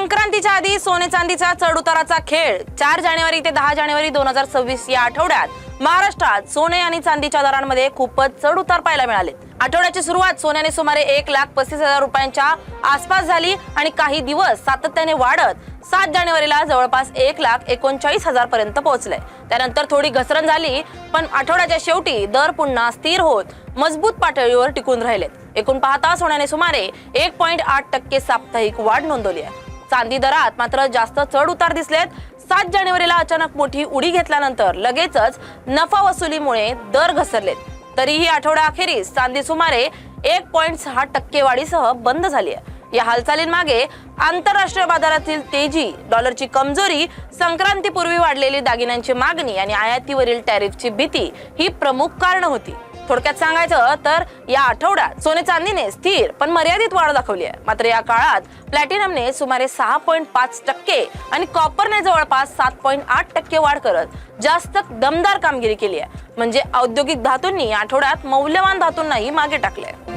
संक्रांतीच्या आधी सोने चांदीचा चढ उताराचा खेळ. चार जानेवारी ते दहा जानेवारी दोन हजार सव्वीस या आठवड्यात महाराष्ट्रात सोने आणि चांदीच्या दरांमध्ये खूपच चढ उतार पाहायला मिळाले. आठवड्याची सुरुवात सोन्याने सुमारे एक लाख पस्तीस हजार रुपयांच्या आसपास झाली आणि काही दिवस सातत्याने वाढत सात जानेवारीला जवळपास एक लाख एकोणचाळीस हजार पर्यंत पोहोचले. त्यानंतर थोडी घसरण झाली पण आठवड्याच्या शेवटी दर पुन्हा स्थिर होत मजबूत पातळीवर टिकून राहिलेत. एकूण पाहता सोन्याने सुमारे एक पॉईंट आठ टक्के साप्ताहिक वाढ नोंदवली आहे. चांदी दरात मात्र जास्त चढ उतार दिसलेत. सात जानेवारीला अचानक मोठी उडी घेतल्यानंतर लगेचच नफा वसुलीमुळे दर घसरलेत. तरीही आठवडा अखेरीस चांदी सुमारे एक पॉईंट सहा टक्के वाढीसह बंद झाली आहे. या हालचालींमागे आंतरराष्ट्रीय बाजारातील तेजी डॉलरची कमजोरी संक्रांतीपूर्वी वाढलेली दागिन्यांची मागणी आणि आयातीवरील टॅरिफची भीती ही प्रमुख कारण होती. थोडक्यात सांगायचं तर या आठवड्यात सोने चांदीने स्थिर पण मर्यादित वाढ दाखवली आहे. मात्र या काळात प्लॅटिनमने सुमारे सहा पॉईंट पाच टक्के आणि कॉपरने जवळपास सात पॉईंट आठ टक्के वाढ करत जास्त दमदार कामगिरी केली आहे. म्हणजे औद्योगिक धातूंनी आठवड्यात मौल्यवान धातूंनाही मागे टाकले